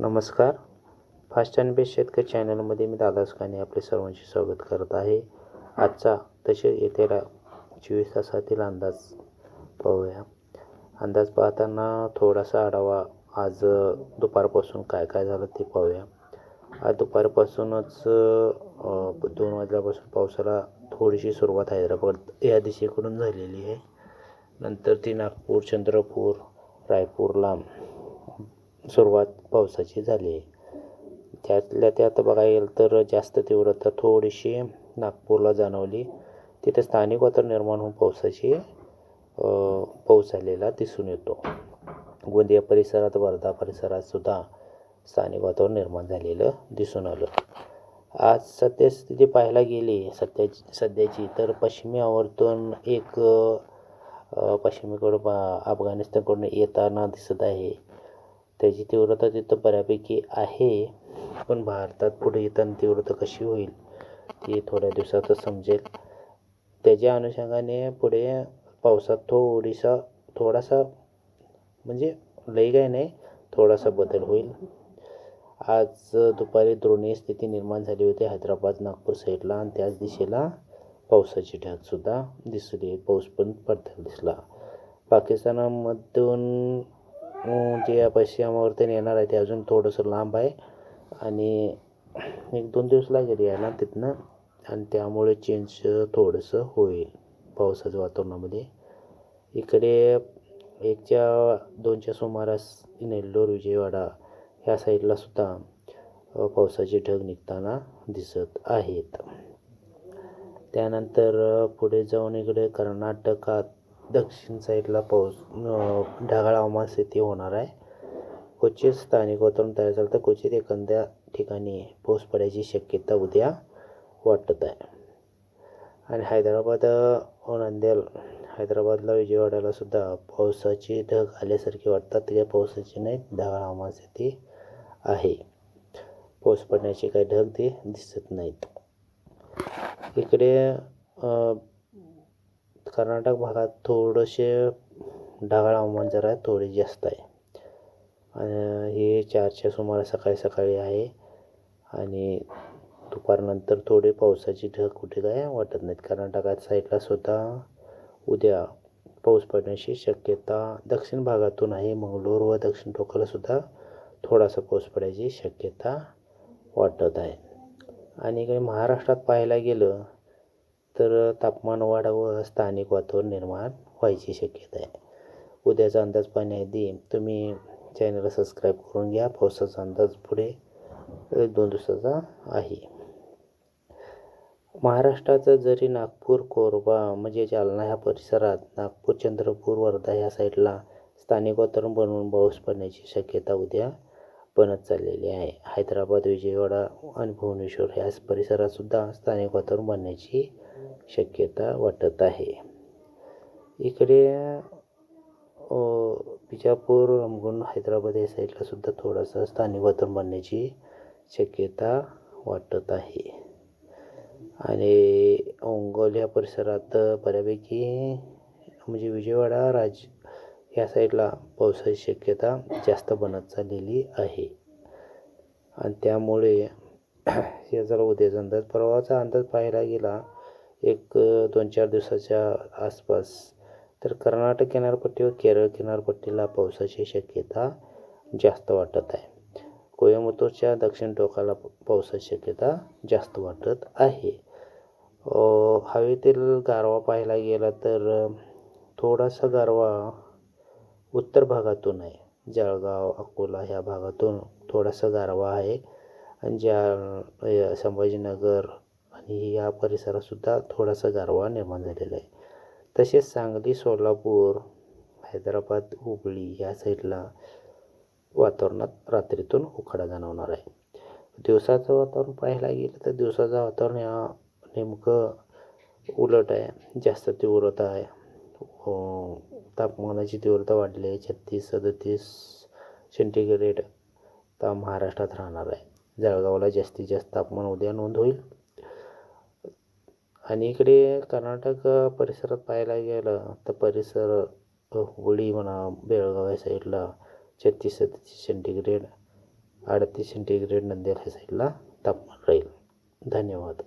नमस्कार. Fast and best शेतकरी चॅनलमध्ये मी दादा सुकाने आपले सर्वांचे स्वागत करत आहे. आजचा तसे येत्या चोवीस तासातील अंदाज पाहूया. अंदाज पाहताना थोडासा आढावा आज दुपारपासून काय काय झालं ते पाहूया. आज दुपारपासूनच दोन वाजल्यापासून पावसाला थोडीशी सुरुवात हैदराबाद या दिशेकडून झालेली आहे. नंतर ती नागपूर चंद्रपूर रायपूरला सुरुवात पावसाची झाली. आहे त्यातल्या त्यात बघायला गेलं तर जास्त तीव्रता थोडीशी नागपूरला जाणवली. तिथे स्थानिक वातावरण निर्माण होऊन पावसाची पाऊस आलेला दिसून येतो. गोंदिया परिसरात वर्धा परिसरात सुद्धा स्थानिक वातावरण निर्माण झालेलं दिसून आलं. आज सद्यस्थिती पाहायला गेली सध्याची सध्याची तर पश्चिमी आवर्तून एक पश्चिमेकडून बा- अफगाणिस्तानकडून येताना दिसत आहे. त्याची तीव्रता तिथं बऱ्यापैकी आहे. पण भारतात पुढे येताना तीव्रता कशी होईल ती थोड्या दिवसातच समजेल. त्याच्या अनुषंगाने पुढे पावसात थोडीसा थोडासा म्हणजे लई काय नाही थोडासा बदल होईल. आज दुपारी द्रोणीय स्थिती निर्माण झाली होती हैदराबाद नागपूर साईडला आणि त्याच दिशेला पावसाची ढगसुद्धा दिसली. पाऊस पण पडताना दिसला. पाकिस्तानामधून जे पश्चिमावर्तन येणार आहे ते अजून थोडंसं लांब आहे. आणि एक दोन दिवस लागेल यायला तिथनं. आणि त्यामुळे चेंज थोडंसं होईल पावसाच्या वातावरणामध्ये. इकडे एकच्या दोनच्या सुमारास नेल्लोर विजयवाडा ह्या साईडला सुद्धा पावसाचे ढग निघताना दिसत आहेत. त्यानंतर पुढे जाऊन इकडे कर्नाटकात दक्षिण साईडला पाऊस ढगाळ हवामान स्थिती होणार आहे. क्वचित स्थानिक वातावरण तयार झालं तर क्वचित एखाद्या ठिकाणी पाऊस पडायची शक्यता उद्या वाटत आहे. आणि हैदराबाद नांदेल हैदराबादला विजयवाड्याला सुद्धा पावसाची ढग आल्यासारखे वाटतात. त्या पावसाची नाही ढगाळ हवामान स्थिती आहे. पाऊस पडण्याचे काही ढग ते दिसत नाहीत. इकडे कर्नाटक भागात थोडंसे ढगाळ हवामान जरा थोडे जास्त आहे. हे चारच्या सुमारे सकाळी सकाळी आहे. आणि दुपारनंतर थोडे पावसाची ढग कुठे काय वाटत नाहीत. कर्नाटकात साईडला सुद्धा उद्या पाऊस पडण्याची शक्यता दक्षिण भागातून आहे. मंगळूर व दक्षिण टोकालासुद्धा थोडासा पाऊस पडायची शक्यता वाटत आहे. आणि इकडे महाराष्ट्रात पाहायला गेलं तर तापमान वाढ व स्थानिक वातावरण निर्माण व्हायची शक्यता आहे. उद्याचा अंदाज पाहण्याआधी तुम्ही चॅनलला सबस्क्राईब करून घ्या. पावसाचा अंदाज पुढे एक दोन दिवसाचा आहे. महाराष्ट्राचं जरी नागपूर कोरबा म्हणजे जालना ह्या परिसरात नागपूर चंद्रपूर वर्धा ह्या साईडला स्थानिक वातावरण बनवून पाऊस पडण्याची शक्यता उद्या बनत चाललेली आहे. हैदराबाद विजयवाडा आणि भुवनेश्वर ह्या परिसरातसुद्धा स्थानिक वातावरण बनण्याची शक्यता वाटत आहे. इकडे बिजापूर रमगुंड हैदराबाद या साईडला सुद्धा थोडासा स्थानिक वातावरण बनण्याची शक्यता वाटत आहे. आणि ओंगोल या परिसरात बऱ्यापैकी म्हणजे विजयवाडा राज या साईडला पावसाची शक्यता जास्त बनत चाललेली आहे. आणि त्यामुळे हे जरा उद्याचा अंदाज परवाचा अंदाज पाहायला गेला एक दोन चार दिवसाच्या आसपास. तर कर्नाटक किनारपट्टी व केरळ किनारपट्टीला पावसाची शक्यता जास्त वाटत आहे. कोयंबतूरच्या दक्षिण टोकाला पावसाची शक्यता जास्त वाटत आहे. हवेतील गारवा पाहायला गेला तर थोडासा गारवा उत्तर भागातून आहे. जळगाव अकोला ह्या भागातून थोडासा गारवा आहे. आणि ज्या संभाजीनगर आणि या परिसरातसुद्धा थोडासा गारवा निर्माण झालेला आहे. तसेच सांगली सोलापूर हैदराबाद हुबळी या साईडला वातावरणात रात्रीतून उखाडा जाणवणार आहे. दिवसाचं वातावरण पाहायला गेलं तर दिवसाचं वातावरण या नेमकं उलट आहे. जास्त तीव्रता आहे. तापमानाची तीव्रता वाढली आहे. छत्तीस सदतीस सेंटीग्रेड ता महाराष्ट्रात राहणार आहे. जळगावला जास्तीत जास्त तापमान उद्या नोंद होईल. आणि इकडे कर्नाटक परिसरात पाहायला गेलं तर परिसर हुबळी म्हणा बेळगाव या साईडला छत्तीस सदतीस सेंटीग्रेड अडतीस सेंटीग्रेड नंदेल ह्या साईडला तापमान राहील. धन्यवाद.